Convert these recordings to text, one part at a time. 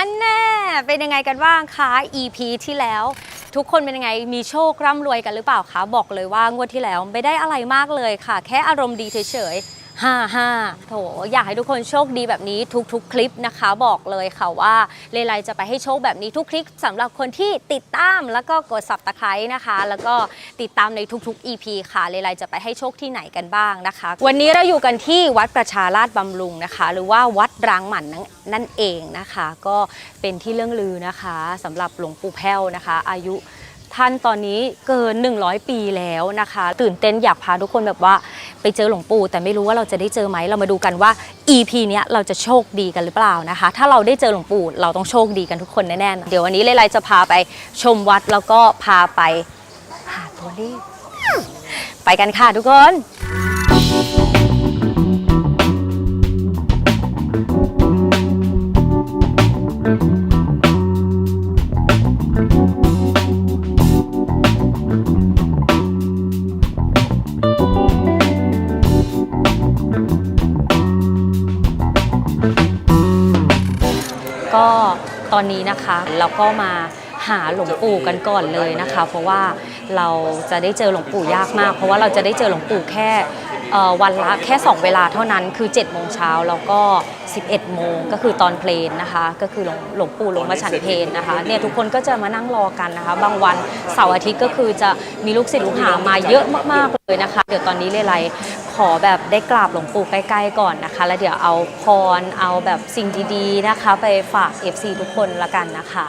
ฮันแน่เป็นยังไงกันบ้างคะ EP ที่แล้ว ทุกคนเป็นยังไงมีโชคร่ำรวยกันหรือเปล่าคะ บอกเลยว่างวดที่แล้วไม่ได้อะไรมากเลยค่ะ แค่อารมณ์ดีเฉยๆ ฮ่าฮ่าโถอยากให้ทุกคนโชคดีแบบนี้ทุกๆ คลิปนะคะ บอกเลยค่ะว่าเลไลจะไปให้โชคแบบนี้ทุกคลิปสำหรับคนที่ติดตามแล้วก็กด subscribe นะคะ แล้วก็ติดตามในทุกๆ EP ค่ะเลไลจะไปให้โชคที่ไหนกันบ้างนะคะ วันนี้เราอยู่กันที่วัดประชาราชบำรุงนะคะ หรือว่าวัดรางหมันนั่นนั่นเองนะคะ ก็เป็นที่เรื่องลือนะคะสำหรับหลวงปู่แพ้วนะคะ อายุท่านตอนนี้เกิน 100 ปีแล้วนะคะ ตื่นเต้นอยากพาทุกคนแบบว่า ไปเจอหลวงปู่แต่ไม่รู้ว่าเราจะได้เจอไหมเรามาดูกันว่า EP เนี้ยเราจะโชคดีกันหรือเปล่านะคะ ถ้าเราได้เจอหลวงปู่เราต้องโชคดีกันทุกคนแน่ๆเดี๋ยววันนี้เลไลจะพาไปชมวัดแล้วก็พาไปหาตัวเลขไปกันค่ะทุกคน ก็ตอนนี้นะคะเราก็มาหาหลวงปู่กันก่อนเลยนะคะ เพราะว่าเราจะได้เจอหลวงปู่ยากมาก เพราะว่าเราจะได้เจอหลวงปู่แค่เอ่อวันละแค่ 2 เวลาเท่านั้นคือ7โมงเช้าแล้วก็ 11โมงก็คือตอนเพลนนะคะ ก็คือหลวงหลวงปู่ลงมาฉันเพลนนะคะเนี่ยทุกคนก็จะมานั่งรอกันนะคะ บางวันเสาร์อาทิตย์ก็คือจะมีลูกศิษย์ลูกหามาเยอะมากๆเลยนะคะ เดี๋ยวตอนนี้เลไล ขอแบบได้กราบหลวงปู่ใกล้ๆก่อนนะคะ แล้วเดี๋ยวเอาพรเอาแบบสิ่งดีๆนะคะ ไปฝาก FC ทุกคนละกันนะคะ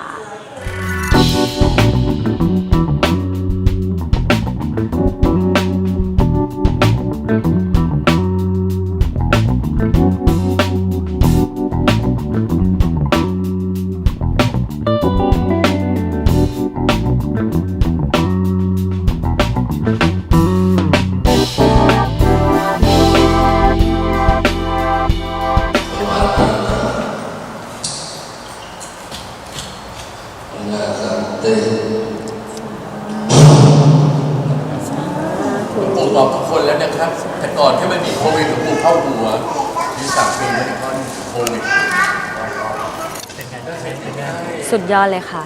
คนแล้วนะครับ แต่ก่อนที่ไม่มีโควิดหลวงปู่เข้าหัวมีสามปีแล้วก็โควิด สุดยอดเลยค่ะ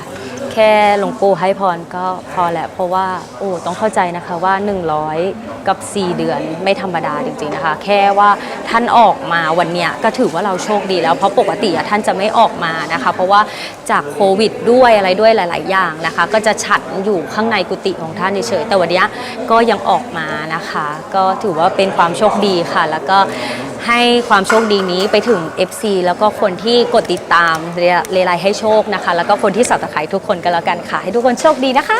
แค่หลวงปู่ให้พรก็พอแหละเพราะว่าโอ้ต้องเข้าใจนะคะว่า 100 กับ 4 เดือนไม่ธรรมดาจริง ๆนะคะ แค่ว่าท่านออกมาวันเนี้ยก็ถือว่าเราโชคดีแล้วเพราะปกติอะท่านจะไม่ออกมานะคะ เพราะว่าจากโควิดด้วยอะไรด้วยหลาย ๆ อย่างนะคะ ก็จะฉันอยู่ข้างในกุฏิของท่านเฉยๆแต่วันเนี้ยก็ยังออกมานะคะ ก็ถือว่าเป็นความโชคดีค่ะ แล้วก็ให้ความโชคดีนี้ไปถึง FC แล้วก็คนที่กดติดตามเรเลไลให้โชคนะคะ แล้วก็คนที่สับตะไคร้ทุกคนกันแล้วกันค่ะ ให้ทุกคนโชคดีนะคะ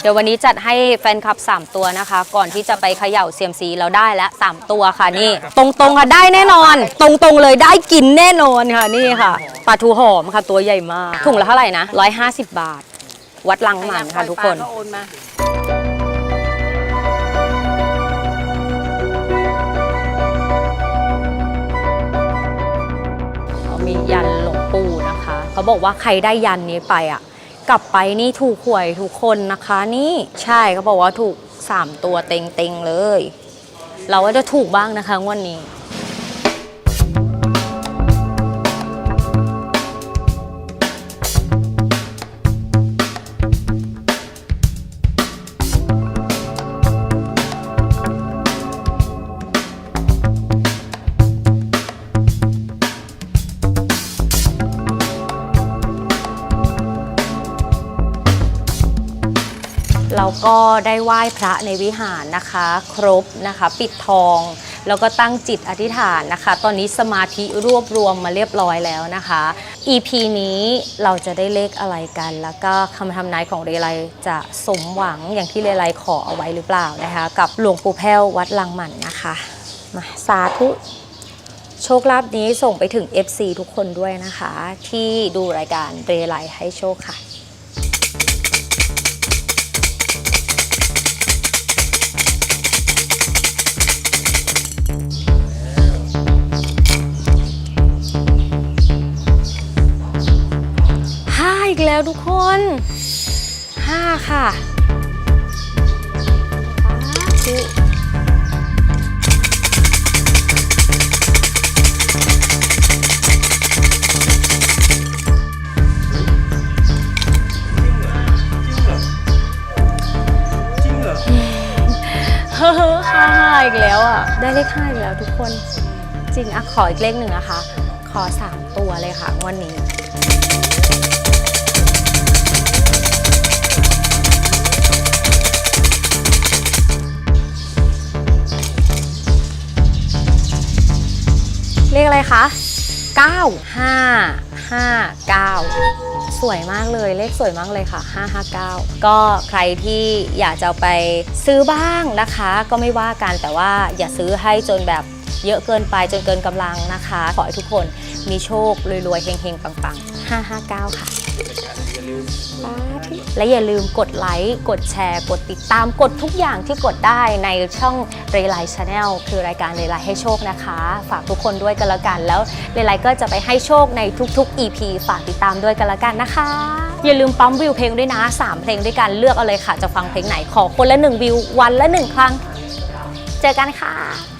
เดี๋ยววันนี้จัดให้แฟนคลับ 3 ตัวนะคะ ก่อนที่จะไปเขย่าเซียมซีเราได้แล้ว3ตัวค่ะนี่ ตรงๆค่ะได้แน่นอน ตรงๆเลยได้กินแน่นอนค่ะนี่ค่ะปลาทูหอมค่ะตัวใหญ่มากถุงละเท่าไหร่นะ150 บาท วัดลังหมันค่ะทุกคน ก็โอนมา เขาบอกว่าใครได้ยันนี้ไปอะ กลับไปนี่ถูกหวยทุกคนนะคะนี่ใช่เขาบอกว่าถูก 3 ตัวเต็งๆเลย เราก็จะถูกบ้างนะคะงวันนี้ เราก็ได้ไหว้พระในวิหารนะคะ ครบนะคะ ปิดทอง แล้วก็ตั้งจิตอธิษฐานนะคะ ตอนนี้สมาธิรวบรวมมาเรียบร้อยแล้วนะคะ EP นี้เราจะได้เลขอะไรกัน แล้วก็คำทำนายของเรไลจะสมหวังอย่างที่เรไลขอเอาไว้หรือเปล่านะคะ กับหลวงปู่แพ้ววัดลังหมันนะคะมาสาธุโชคลาภนี้ส่งไปถึง FC ทุกคนด้วยนะคะ ที่ดูรายการเรไลให้โชคค่ะ แล้วทุกคน 5 ค่ะเฮ้อค่าอีกแล้วอะ ได้เลขห้าอีกแล้วทุกคน จริงอะขออีกเลขหนึ่งนะคะ ขอสามตัวเลยค่ะ วันนี้ คะ 9 5 5 9 สวยมากเลยเลขสวยมากเลยค่ะ 559 ก็ใครที่อยากจะไปซื้อบ้างนะคะ ก็ไม่ว่ากันแต่ว่าอย่าซื้อให้จนแบบเยอะเกินไปจนเกินกำลังนะคะ ขอให้ทุกคนมีโชครวยๆเฮงๆ ปังๆ 559 ค่ะ และอย่าลืมกดไลค์ กดแชร์ กดติดตามกดทุกอย่างที่กดได้ในช่องเรไลชาแนลคือรายการเรไลให้โชคนะคะ ฝากทุกคนด้วยกันล้วกันแล้วเรไลก็จะไปให้โชคในทุกๆ EP ฝากติดตามด้วยกันล้วกันนะคะ อย่าลืมปั๊มวิวเพลงด้วยนะ 3 เพลงด้วยกันเลือกเอาเลยค่ะ จะฟังเพลงไหนขอคนละ 1 วิววันละ 1 ครั้ง เจอกันค่ะ